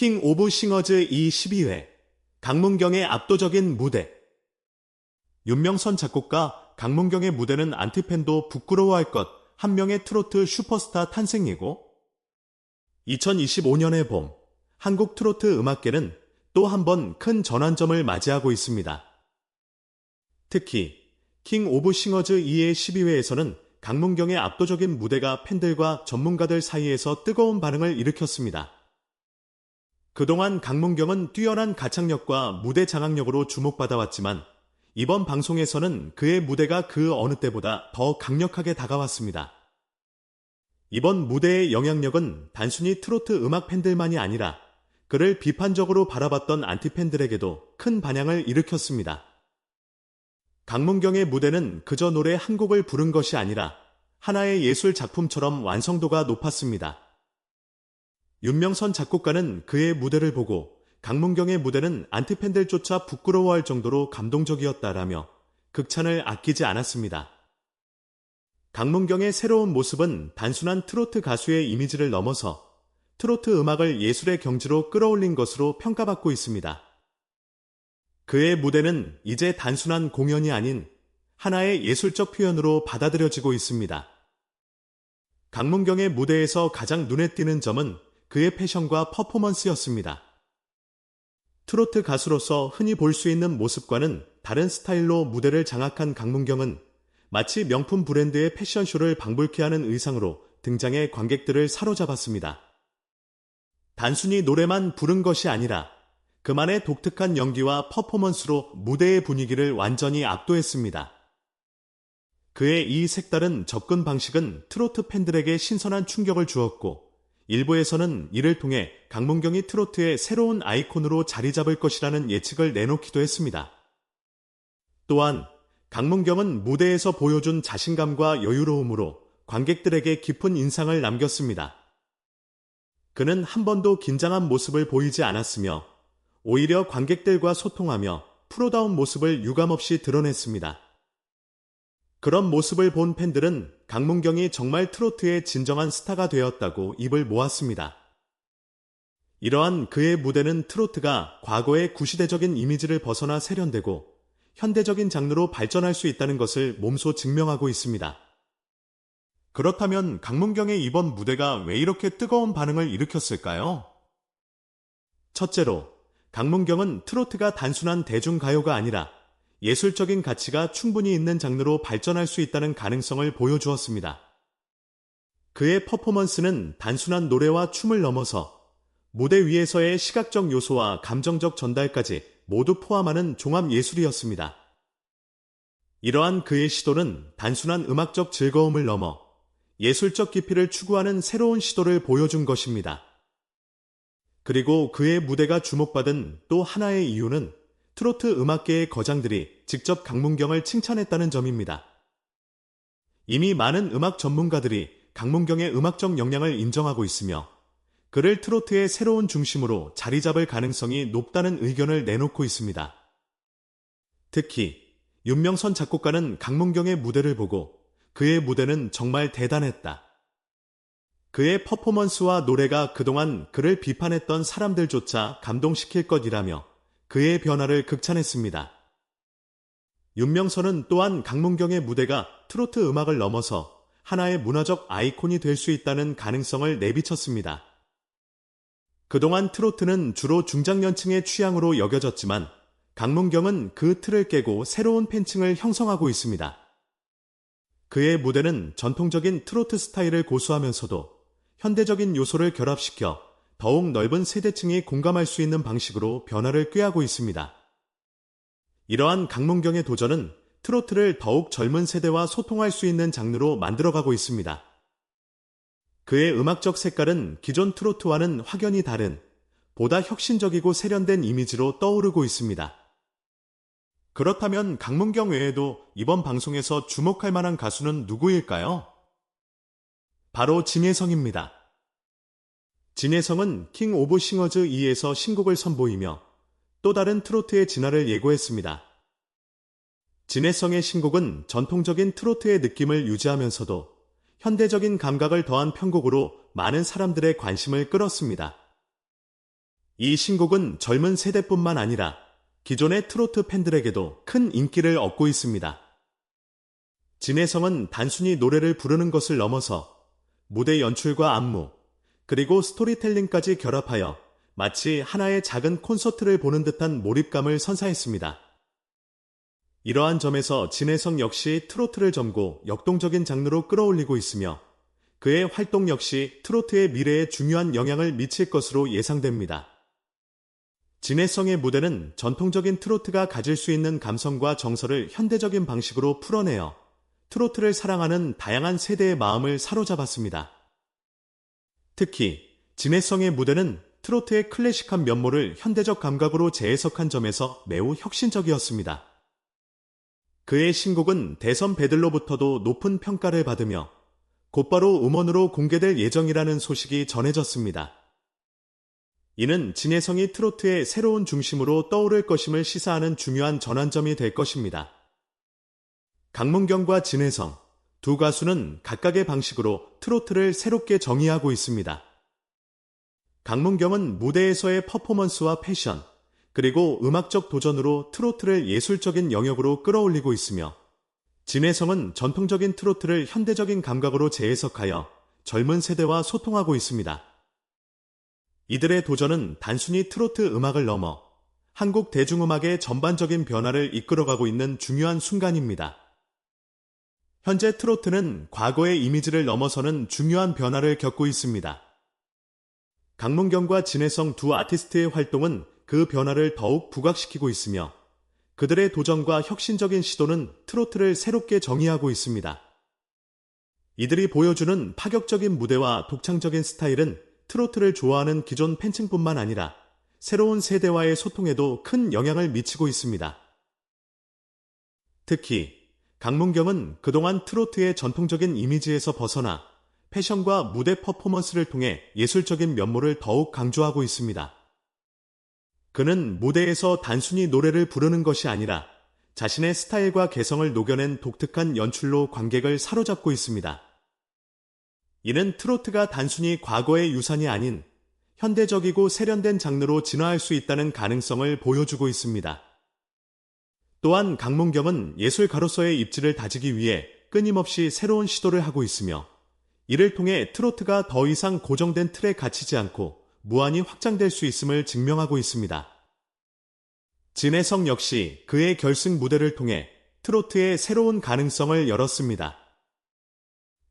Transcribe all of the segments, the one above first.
킹 오브 싱어즈 이12회 강문경의 압도적인 무대 윤명선 작곡가 강문경의 무대는 안티팬도 부끄러워할 것 한 명의 트로트 슈퍼스타 탄생이고 2025년의 봄 한국 트로트 음악계는 또 한 번 큰 전환점을 맞이하고 있습니다. 특히 킹 오브 싱어즈 2의 12회에서는 강문경의 압도적인 무대가 팬들과 전문가들 사이에서 뜨거운 반응을 일으켰습니다. 그동안 강문경은 뛰어난 가창력과 무대 장악력으로 주목받아왔지만 이번 방송에서는 그의 무대가 그 어느 때보다 더 강력하게 다가왔습니다. 이번 무대의 영향력은 단순히 트로트 음악 팬들만이 아니라 그를 비판적으로 바라봤던 안티 팬들에게도 큰 반향을 일으켰습니다. 강문경의 무대는 그저 노래 한 곡을 부른 것이 아니라 하나의 예술 작품처럼 완성도가 높았습니다. 윤명선 작곡가는 그의 무대를 보고 강문경의 무대는 안티 팬들조차 부끄러워할 정도로 감동적이었다라며 극찬을 아끼지 않았습니다. 강문경의 새로운 모습은 단순한 트로트 가수의 이미지를 넘어서 트로트 음악을 예술의 경지로 끌어올린 것으로 평가받고 있습니다. 그의 무대는 이제 단순한 공연이 아닌 하나의 예술적 표현으로 받아들여지고 있습니다. 강문경의 무대에서 가장 눈에 띄는 점은 그의 패션과 퍼포먼스였습니다. 트로트 가수로서 흔히 볼 수 있는 모습과는 다른 스타일로 무대를 장악한 강문경은 마치 명품 브랜드의 패션쇼를 방불케 하는 의상으로 등장해 관객들을 사로잡았습니다. 단순히 노래만 부른 것이 아니라 그만의 독특한 연기와 퍼포먼스로 무대의 분위기를 완전히 압도했습니다. 그의 이 색다른 접근 방식은 트로트 팬들에게 신선한 충격을 주었고 일부에서는 이를 통해 강문경이 트로트의 새로운 아이콘으로 자리 잡을 것이라는 예측을 내놓기도 했습니다. 또한 강문경은 무대에서 보여준 자신감과 여유로움으로 관객들에게 깊은 인상을 남겼습니다. 그는 한 번도 긴장한 모습을 보이지 않았으며 오히려 관객들과 소통하며 프로다운 모습을 유감없이 드러냈습니다. 그런 모습을 본 팬들은 강문경이 정말 트로트의 진정한 스타가 되었다고 입을 모았습니다. 이러한 그의 무대는 트로트가 과거의 구시대적인 이미지를 벗어나 세련되고 현대적인 장르로 발전할 수 있다는 것을 몸소 증명하고 있습니다. 그렇다면 강문경의 이번 무대가 왜 이렇게 뜨거운 반응을 일으켰을까요? 첫째로, 강문경은 트로트가 단순한 대중가요가 아니라 예술적인 가치가 충분히 있는 장르로 발전할 수 있다는 가능성을 보여주었습니다. 그의 퍼포먼스는 단순한 노래와 춤을 넘어서 무대 위에서의 시각적 요소와 감정적 전달까지 모두 포함하는 종합 예술이었습니다. 이러한 그의 시도는 단순한 음악적 즐거움을 넘어 예술적 깊이를 추구하는 새로운 시도를 보여준 것입니다. 그리고 그의 무대가 주목받은 또 하나의 이유는 트로트 음악계의 거장들이 직접 강문경을 칭찬했다는 점입니다. 이미 많은 음악 전문가들이 강문경의 음악적 역량을 인정하고 있으며 그를 트로트의 새로운 중심으로 자리 잡을 가능성이 높다는 의견을 내놓고 있습니다. 특히 윤명선 작곡가는 강문경의 무대를 보고 그의 무대는 정말 대단했다. 그의 퍼포먼스와 노래가 그동안 그를 비판했던 사람들조차 감동시킬 것이라며 그의 변화를 극찬했습니다. 윤명선은 또한 강문경의 무대가 트로트 음악을 넘어서 하나의 문화적 아이콘이 될 수 있다는 가능성을 내비쳤습니다. 그동안 트로트는 주로 중장년층의 취향으로 여겨졌지만 강문경은 그 틀을 깨고 새로운 팬층을 형성하고 있습니다. 그의 무대는 전통적인 트로트 스타일을 고수하면서도 현대적인 요소를 결합시켜 더욱 넓은 세대층이 공감할 수 있는 방식으로 변화를 꾀하고 있습니다. 이러한 강문경의 도전은 트로트를 더욱 젊은 세대와 소통할 수 있는 장르로 만들어가고 있습니다. 그의 음악적 색깔은 기존 트로트와는 확연히 다른 보다 혁신적이고 세련된 이미지로 떠오르고 있습니다. 그렇다면 강문경 외에도 이번 방송에서 주목할 만한 가수는 누구일까요? 바로 진혜성입니다. 진혜성은 킹 오브 싱어즈 2에서 신곡을 선보이며 또 다른 트로트의 진화를 예고했습니다. 진혜성의 신곡은 전통적인 트로트의 느낌을 유지하면서도 현대적인 감각을 더한 편곡으로 많은 사람들의 관심을 끌었습니다. 이 신곡은 젊은 세대뿐만 아니라 기존의 트로트 팬들에게도 큰 인기를 얻고 있습니다. 진혜성은 단순히 노래를 부르는 것을 넘어서 무대 연출과 안무, 그리고 스토리텔링까지 결합하여 마치 하나의 작은 콘서트를 보는 듯한 몰입감을 선사했습니다. 이러한 점에서 진혜성 역시 트로트를 점고 역동적인 장르로 끌어올리고 있으며 그의 활동 역시 트로트의 미래에 중요한 영향을 미칠 것으로 예상됩니다. 진해성의 무대는 전통적인 트로트가 가질 수 있는 감성과 정서를 현대적인 방식으로 풀어내어 트로트를 사랑하는 다양한 세대의 마음을 사로잡았습니다. 특히 진해성의 무대는 트로트의 클래식한 면모를 현대적 감각으로 재해석한 점에서 매우 혁신적이었습니다. 그의 신곡은 대선 배들로부터도 높은 평가를 받으며 곧바로 음원으로 공개될 예정이라는 소식이 전해졌습니다. 이는 진혜성이 트로트의 새로운 중심으로 떠오를 것임을 시사하는 중요한 전환점이 될 것입니다. 강문경과 진혜성 두 가수는 각각의 방식으로 트로트를 새롭게 정의하고 있습니다. 강문경은 무대에서의 퍼포먼스와 패션, 그리고 음악적 도전으로 트로트를 예술적인 영역으로 끌어올리고 있으며 진혜성은 전통적인 트로트를 현대적인 감각으로 재해석하여 젊은 세대와 소통하고 있습니다. 이들의 도전은 단순히 트로트 음악을 넘어 한국 대중음악의 전반적인 변화를 이끌어가고 있는 중요한 순간입니다. 현재 트로트는 과거의 이미지를 넘어서는 중요한 변화를 겪고 있습니다. 강문경과 진혜성 두 아티스트의 활동은 그 변화를 더욱 부각시키고 있으며 그들의 도전과 혁신적인 시도는 트로트를 새롭게 정의하고 있습니다. 이들이 보여주는 파격적인 무대와 독창적인 스타일은 트로트를 좋아하는 기존 팬층뿐만 아니라 새로운 세대와의 소통에도 큰 영향을 미치고 있습니다. 특히 강문경은 그동안 트로트의 전통적인 이미지에서 벗어나 패션과 무대 퍼포먼스를 통해 예술적인 면모를 더욱 강조하고 있습니다. 그는 무대에서 단순히 노래를 부르는 것이 아니라 자신의 스타일과 개성을 녹여낸 독특한 연출로 관객을 사로잡고 있습니다. 이는 트로트가 단순히 과거의 유산이 아닌 현대적이고 세련된 장르로 진화할 수 있다는 가능성을 보여주고 있습니다. 또한 강문경은 예술가로서의 입지를 다지기 위해 끊임없이 새로운 시도를 하고 있으며 이를 통해 트로트가 더 이상 고정된 틀에 갇히지 않고 무한히 확장될 수 있음을 증명하고 있습니다. 진혜성 역시 그의 결승 무대를 통해 트로트의 새로운 가능성을 열었습니다.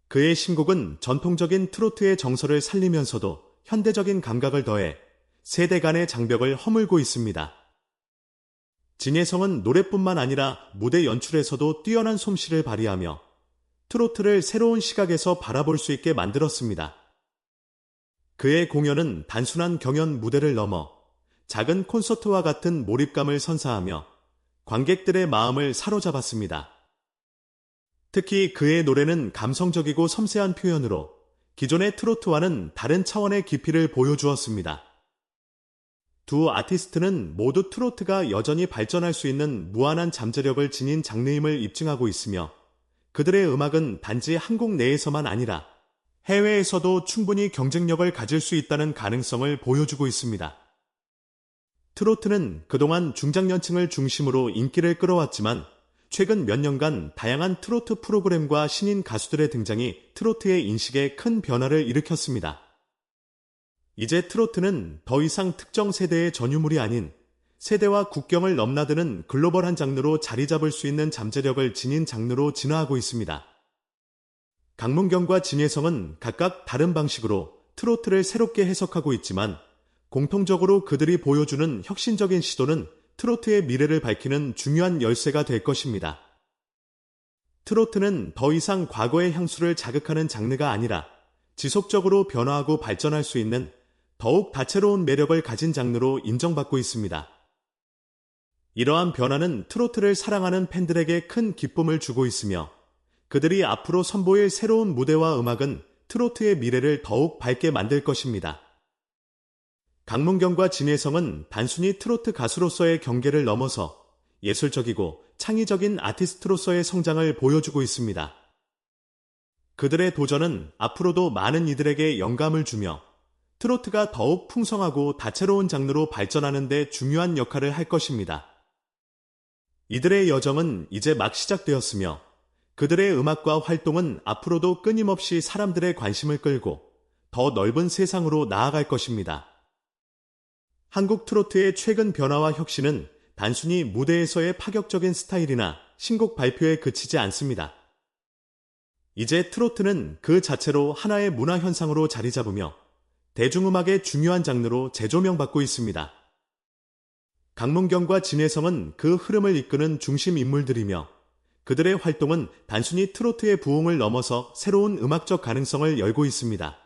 그의 신곡은 전통적인 트로트의 정서를 살리면서도 현대적인 감각을 더해 세대 간의 장벽을 허물고 있습니다. 진혜성은 노래뿐만 아니라 무대 연출에서도 뛰어난 솜씨를 발휘하며 트로트를 새로운 시각에서 바라볼 수 있게 만들었습니다. 그의 공연은 단순한 경연 무대를 넘어 작은 콘서트와 같은 몰입감을 선사하며 관객들의 마음을 사로잡았습니다. 특히 그의 노래는 감성적이고 섬세한 표현으로 기존의 트로트와는 다른 차원의 깊이를 보여주었습니다. 두 아티스트는 모두 트로트가 여전히 발전할 수 있는 무한한 잠재력을 지닌 장르임을 입증하고 있으며 그들의 음악은 단지 한국 내에서만 아니라 해외에서도 충분히 경쟁력을 가질 수 있다는 가능성을 보여주고 있습니다. 트로트는 그동안 중장년층을 중심으로 인기를 끌어왔지만 최근 몇 년간 다양한 트로트 프로그램과 신인 가수들의 등장이 트로트의 인식에 큰 변화를 일으켰습니다. 이제 트로트는 더 이상 특정 세대의 전유물이 아닌 세대와 국경을 넘나드는 글로벌한 장르로 자리 잡을 수 있는 잠재력을 지닌 장르로 진화하고 있습니다. 강문경과 진혜성은 각각 다른 방식으로 트로트를 새롭게 해석하고 있지만 공통적으로 그들이 보여주는 혁신적인 시도는 트로트의 미래를 밝히는 중요한 열쇠가 될 것입니다. 트로트는 더 이상 과거의 향수를 자극하는 장르가 아니라 지속적으로 변화하고 발전할 수 있는 더욱 다채로운 매력을 가진 장르로 인정받고 있습니다. 이러한 변화는 트로트를 사랑하는 팬들에게 큰 기쁨을 주고 있으며 그들이 앞으로 선보일 새로운 무대와 음악은 트로트의 미래를 더욱 밝게 만들 것입니다. 강문경과 진혜성은 단순히 트로트 가수로서의 경계를 넘어서 예술적이고 창의적인 아티스트로서의 성장을 보여주고 있습니다. 그들의 도전은 앞으로도 많은 이들에게 영감을 주며 트로트가 더욱 풍성하고 다채로운 장르로 발전하는 데 중요한 역할을 할 것입니다. 이들의 여정은 이제 막 시작되었으며 그들의 음악과 활동은 앞으로도 끊임없이 사람들의 관심을 끌고 더 넓은 세상으로 나아갈 것입니다. 한국 트로트의 최근 변화와 혁신은 단순히 무대에서의 파격적인 스타일이나 신곡 발표에 그치지 않습니다. 이제 트로트는 그 자체로 하나의 문화 현상으로 자리 잡으며 대중음악의 중요한 장르로 재조명받고 있습니다. 강문경과 진혜성은 그 흐름을 이끄는 중심 인물들이며 그들의 활동은 단순히 트로트의 부흥을 넘어서 새로운 음악적 가능성을 열고 있습니다.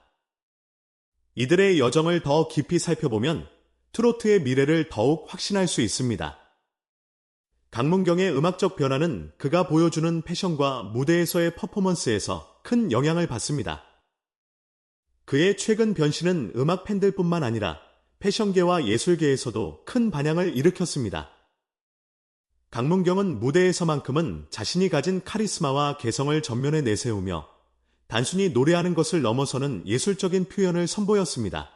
이들의 여정을 더 깊이 살펴보면 트로트의 미래를 더욱 확신할 수 있습니다. 강문경의 음악적 변화는 그가 보여주는 패션과 무대에서의 퍼포먼스에서 큰 영향을 받습니다. 그의 최근 변신은 음악 팬들뿐만 아니라 패션계와 예술계에서도 큰 반향을 일으켰습니다. 강문경은 무대에서만큼은 자신이 가진 카리스마와 개성을 전면에 내세우며 단순히 노래하는 것을 넘어서는 예술적인 표현을 선보였습니다.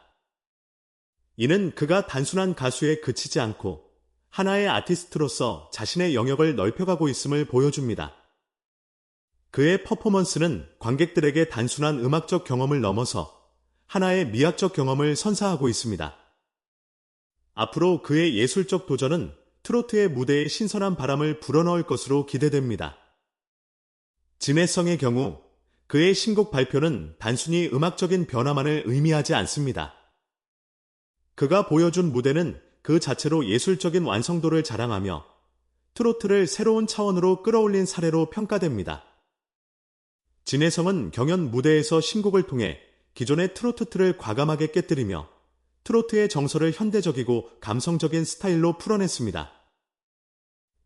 이는 그가 단순한 가수에 그치지 않고 하나의 아티스트로서 자신의 영역을 넓혀가고 있음을 보여줍니다. 그의 퍼포먼스는 관객들에게 단순한 음악적 경험을 넘어서 하나의 미학적 경험을 선사하고 있습니다. 앞으로 그의 예술적 도전은 트로트의 무대에 신선한 바람을 불어넣을 것으로 기대됩니다. 진해성의 경우 그의 신곡 발표는 단순히 음악적인 변화만을 의미하지 않습니다. 그가 보여준 무대는 그 자체로 예술적인 완성도를 자랑하며 트로트를 새로운 차원으로 끌어올린 사례로 평가됩니다. 진혜성은 경연 무대에서 신곡을 통해 기존의 트로트 틀을 과감하게 깨뜨리며 트로트의 정서를 현대적이고 감성적인 스타일로 풀어냈습니다.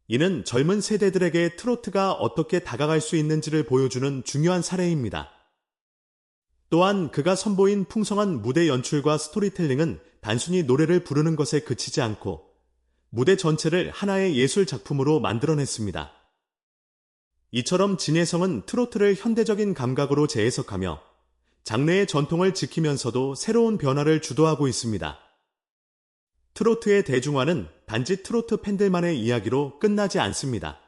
이는 젊은 세대들에게 트로트가 어떻게 다가갈 수 있는지를 보여주는 중요한 사례입니다. 또한 그가 선보인 풍성한 무대 연출과 스토리텔링은 단순히 노래를 부르는 것에 그치지 않고 무대 전체를 하나의 예술 작품으로 만들어냈습니다. 이처럼 진혜성은 트로트를 현대적인 감각으로 재해석하며 장르의 전통을 지키면서도 새로운 변화를 주도하고 있습니다. 트로트의 대중화는 단지 트로트 팬들만의 이야기로 끝나지 않습니다.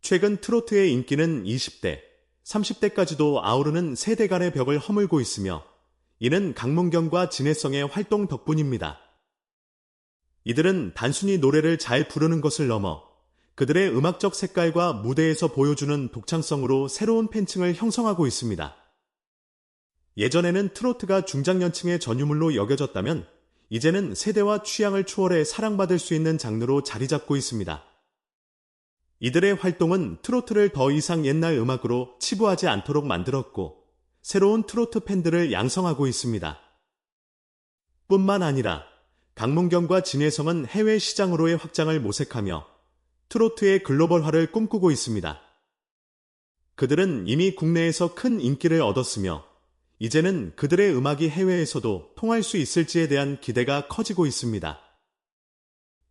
최근 트로트의 인기는 20대, 30대까지도 아우르는 세대 간의 벽을 허물고 있으며 이는 강문경과 진해성의 활동 덕분입니다. 이들은 단순히 노래를 잘 부르는 것을 넘어 그들의 음악적 색깔과 무대에서 보여주는 독창성으로 새로운 팬층을 형성하고 있습니다. 예전에는 트로트가 중장년층의 전유물로 여겨졌다면 이제는 세대와 취향을 추월해 사랑받을 수 있는 장르로 자리 잡고 있습니다. 이들의 활동은 트로트를 더 이상 옛날 음악으로 치부하지 않도록 만들었고 새로운 트로트 팬들을 양성하고 있습니다. 뿐만 아니라 강문경과 진혜성은 해외 시장으로의 확장을 모색하며 트로트의 글로벌화를 꿈꾸고 있습니다. 그들은 이미 국내에서 큰 인기를 얻었으며 이제는 그들의 음악이 해외에서도 통할 수 있을지에 대한 기대가 커지고 있습니다.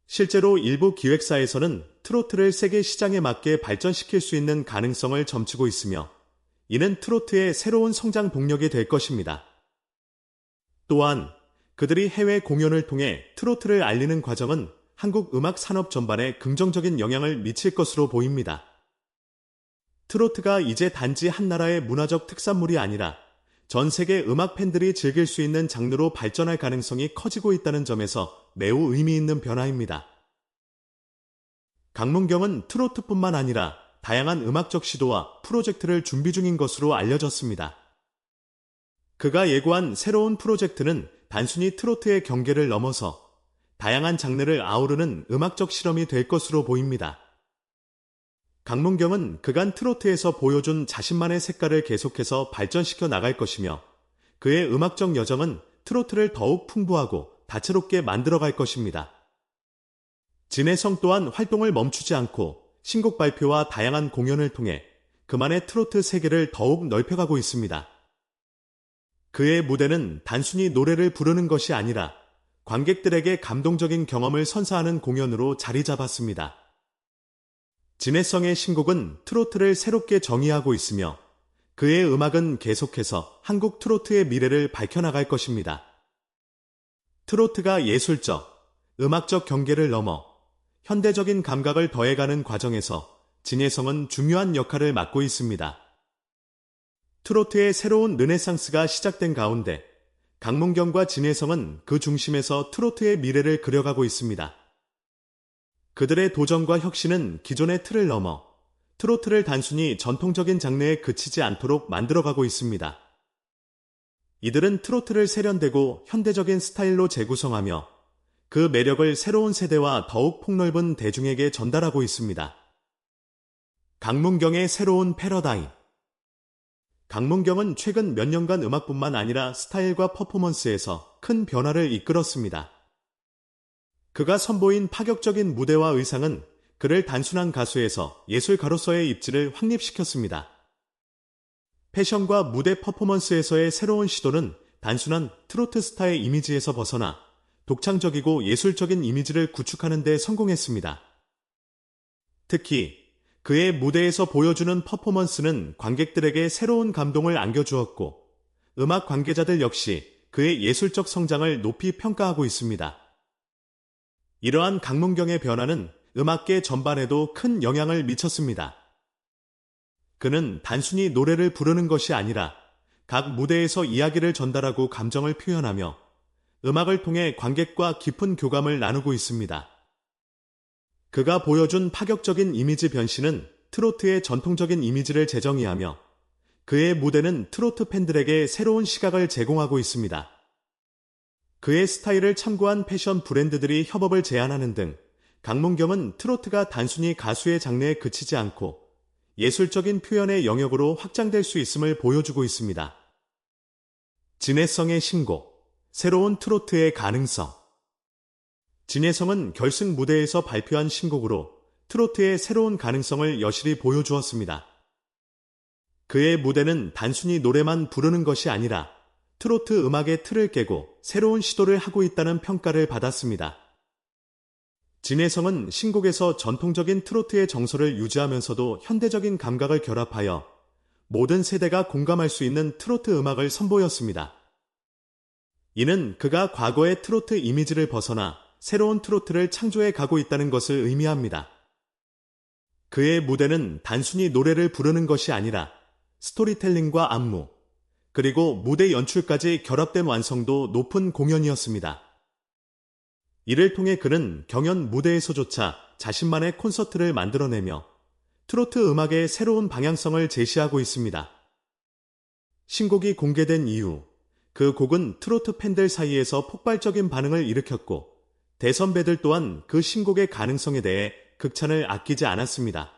실제로 일부 기획사에서는 트로트를 세계 시장에 맞게 발전시킬 수 있는 가능성을 점치고 있으며 이는 트로트의 새로운 성장 동력이 될 것입니다. 또한 그들이 해외 공연을 통해 트로트를 알리는 과정은 한국 음악 산업 전반에 긍정적인 영향을 미칠 것으로 보입니다. 트로트가 이제 단지 한 나라의 문화적 특산물이 아니라 전 세계 음악 팬들이 즐길 수 있는 장르로 발전할 가능성이 커지고 있다는 점에서 매우 의미 있는 변화입니다. 강문경은 트로트뿐만 아니라 다양한 음악적 시도와 프로젝트를 준비 중인 것으로 알려졌습니다. 그가 예고한 새로운 프로젝트는 단순히 트로트의 경계를 넘어서 다양한 장르를 아우르는 음악적 실험이 될 것으로 보입니다. 강문경은 그간 트로트에서 보여준 자신만의 색깔을 계속해서 발전시켜 나갈 것이며 그의 음악적 여정은 트로트를 더욱 풍부하고 다채롭게 만들어갈 것입니다. 진해성 또한 활동을 멈추지 않고 신곡 발표와 다양한 공연을 통해 그만의 트로트 세계를 더욱 넓혀가고 있습니다. 그의 무대는 단순히 노래를 부르는 것이 아니라 관객들에게 감동적인 경험을 선사하는 공연으로 자리 잡았습니다. 진해성의 신곡은 트로트를 새롭게 정의하고 있으며 그의 음악은 계속해서 한국 트로트의 미래를 밝혀나갈 것입니다. 트로트가 예술적, 음악적 경계를 넘어 현대적인 감각을 더해가는 과정에서 진혜성은 중요한 역할을 맡고 있습니다. 트로트의 새로운 르네상스가 시작된 가운데 강문경과 진혜성은 그 중심에서 트로트의 미래를 그려가고 있습니다. 그들의 도전과 혁신은 기존의 틀을 넘어 트로트를 단순히 전통적인 장르에 그치지 않도록 만들어가고 있습니다. 이들은 트로트를 세련되고 현대적인 스타일로 재구성하며 그 매력을 새로운 세대와 더욱 폭넓은 대중에게 전달하고 있습니다. 강문경의 새로운 패러다임 강문경은 최근 몇 년간 음악뿐만 아니라 스타일과 퍼포먼스에서 큰 변화를 이끌었습니다. 그가 선보인 파격적인 무대와 의상은 그를 단순한 가수에서 예술가로서의 입지를 확립시켰습니다. 패션과 무대 퍼포먼스에서의 새로운 시도는 단순한 트로트 스타의 이미지에서 벗어나 독창적이고 예술적인 이미지를 구축하는 데 성공했습니다. 특히 그의 무대에서 보여주는 퍼포먼스는 관객들에게 새로운 감동을 안겨주었고 음악 관계자들 역시 그의 예술적 성장을 높이 평가하고 있습니다. 이러한 강문경의 변화는 음악계 전반에도 큰 영향을 미쳤습니다. 그는 단순히 노래를 부르는 것이 아니라 각 무대에서 이야기를 전달하고 감정을 표현하며 음악을 통해 관객과 깊은 교감을 나누고 있습니다. 그가 보여준 파격적인 이미지 변신은 트로트의 전통적인 이미지를 재정의하며 그의 무대는 트로트 팬들에게 새로운 시각을 제공하고 있습니다. 그의 스타일을 참고한 패션 브랜드들이 협업을 제안하는 등 강문경은 트로트가 단순히 가수의 장르에 그치지 않고 예술적인 표현의 영역으로 확장될 수 있음을 보여주고 있습니다. 진해성의 신곡, 새로운 트로트의 가능성. 진해성은 결승 무대에서 발표한 신곡으로 트로트의 새로운 가능성을 여실히 보여주었습니다. 그의 무대는 단순히 노래만 부르는 것이 아니라 트로트 음악의 틀을 깨고 새로운 시도를 하고 있다는 평가를 받았습니다. 진혜성은 신곡에서 전통적인 트로트의 정서를 유지하면서도 현대적인 감각을 결합하여 모든 세대가 공감할 수 있는 트로트 음악을 선보였습니다. 이는 그가 과거의 트로트 이미지를 벗어나 새로운 트로트를 창조해 가고 있다는 것을 의미합니다. 그의 무대는 단순히 노래를 부르는 것이 아니라 스토리텔링과 안무, 그리고 무대 연출까지 결합된 완성도 높은 공연이었습니다. 이를 통해 그는 경연 무대에서조차 자신만의 콘서트를 만들어내며 트로트 음악의 새로운 방향성을 제시하고 있습니다. 신곡이 공개된 이후 그 곡은 트로트 팬들 사이에서 폭발적인 반응을 일으켰고 대선배들 또한 그 신곡의 가능성에 대해 극찬을 아끼지 않았습니다.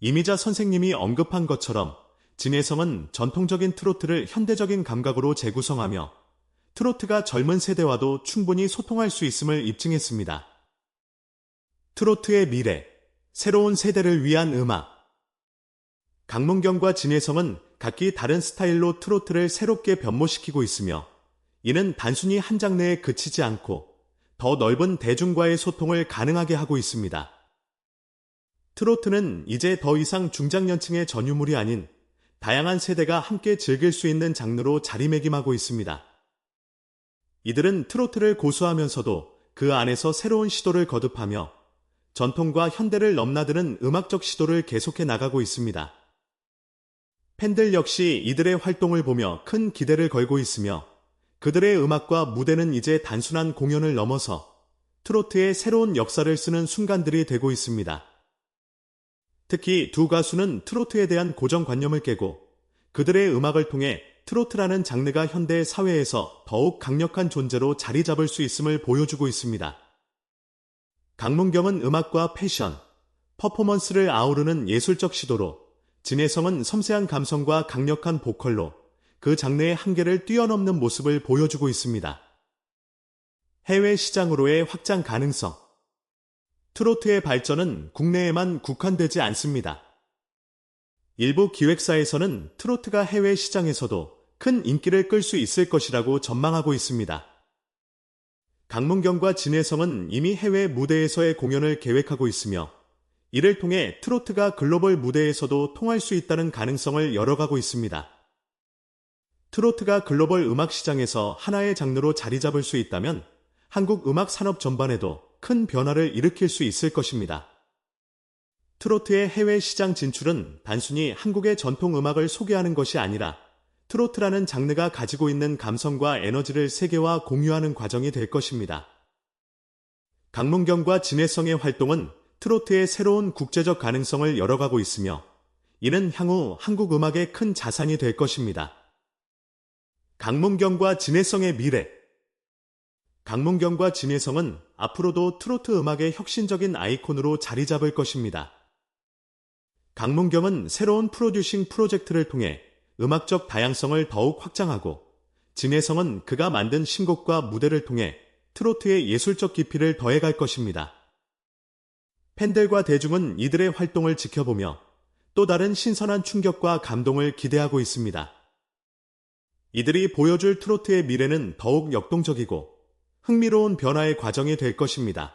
이미자 선생님이 언급한 것처럼 진혜성은 전통적인 트로트를 현대적인 감각으로 재구성하며 트로트가 젊은 세대와도 충분히 소통할 수 있음을 입증했습니다. 트로트의 미래, 새로운 세대를 위한 음악. 강문경과 진혜성은 각기 다른 스타일로 트로트를 새롭게 변모시키고 있으며 이는 단순히 한 장르에 그치지 않고 더 넓은 대중과의 소통을 가능하게 하고 있습니다. 트로트는 이제 더 이상 중장년층의 전유물이 아닌 다양한 세대가 함께 즐길 수 있는 장르로 자리매김하고 있습니다. 이들은 트로트를 고수하면서도 그 안에서 새로운 시도를 거듭하며 전통과 현대를 넘나드는 음악적 시도를 계속해 나가고 있습니다. 팬들 역시 이들의 활동을 보며 큰 기대를 걸고 있으며 그들의 음악과 무대는 이제 단순한 공연을 넘어서 트로트의 새로운 역사를 쓰는 순간들이 되고 있습니다. 특히 두 가수는 트로트에 대한 고정관념을 깨고 그들의 음악을 통해 트로트라는 장르가 현대 사회에서 더욱 강력한 존재로 자리 잡을 수 있음을 보여주고 있습니다. 강문경은 음악과 패션, 퍼포먼스를 아우르는 예술적 시도로 진혜성은 섬세한 감성과 강력한 보컬로 그 장르의 한계를 뛰어넘는 모습을 보여주고 있습니다. 해외 시장으로의 확장 가능성 트로트의 발전은 국내에만 국한되지 않습니다. 일부 기획사에서는 트로트가 해외 시장에서도 큰 인기를 끌 수 있을 것이라고 전망하고 있습니다. 강문경과 진혜성은 이미 해외 무대에서의 공연을 계획하고 있으며 이를 통해 트로트가 글로벌 무대에서도 통할 수 있다는 가능성을 열어가고 있습니다. 트로트가 글로벌 음악 시장에서 하나의 장르로 자리 잡을 수 있다면 한국 음악 산업 전반에도 큰 변화를 일으킬 수 있을 것입니다. 트로트의 해외 시장 진출은 단순히 한국의 전통 음악을 소개하는 것이 아니라 트로트라는 장르가 가지고 있는 감성과 에너지를 세계화 공유하는 과정이 될 것입니다. 강문경과 진해성의 활동은 트로트의 새로운 국제적 가능성을 열어가고 있으며 이는 향후 한국 음악의 큰 자산이 될 것입니다. 강문경과 진해성의 미래 강문경과 진해성은 앞으로도 트로트 음악의 혁신적인 아이콘으로 자리 잡을 것입니다. 강문경은 새로운 프로듀싱 프로젝트를 통해 음악적 다양성을 더욱 확장하고 진해성은 그가 만든 신곡과 무대를 통해 트로트의 예술적 깊이를 더해갈 것입니다. 팬들과 대중은 이들의 활동을 지켜보며 또 다른 신선한 충격과 감동을 기대하고 있습니다. 이들이 보여줄 트로트의 미래는 더욱 역동적이고 흥미로운 변화의 과정이 될 것입니다.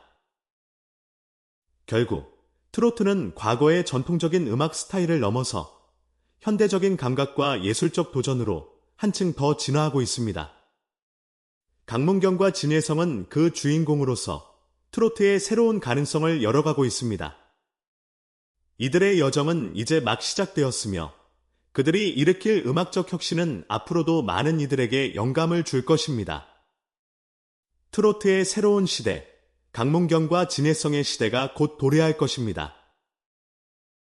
결국 트로트는 과거의 전통적인 음악 스타일을 넘어서 현대적인 감각과 예술적 도전으로 한층 더 진화하고 있습니다. 강문경과 진혜성은 그 주인공으로서 트로트의 새로운 가능성을 열어가고 있습니다. 이들의 여정은 이제 막 시작되었으며 그들이 일으킬 음악적 혁신은 앞으로도 많은 이들에게 영감을 줄 것입니다. 트로트의 새로운 시대, 강문경과 진해성의 시대가 곧 도래할 것입니다.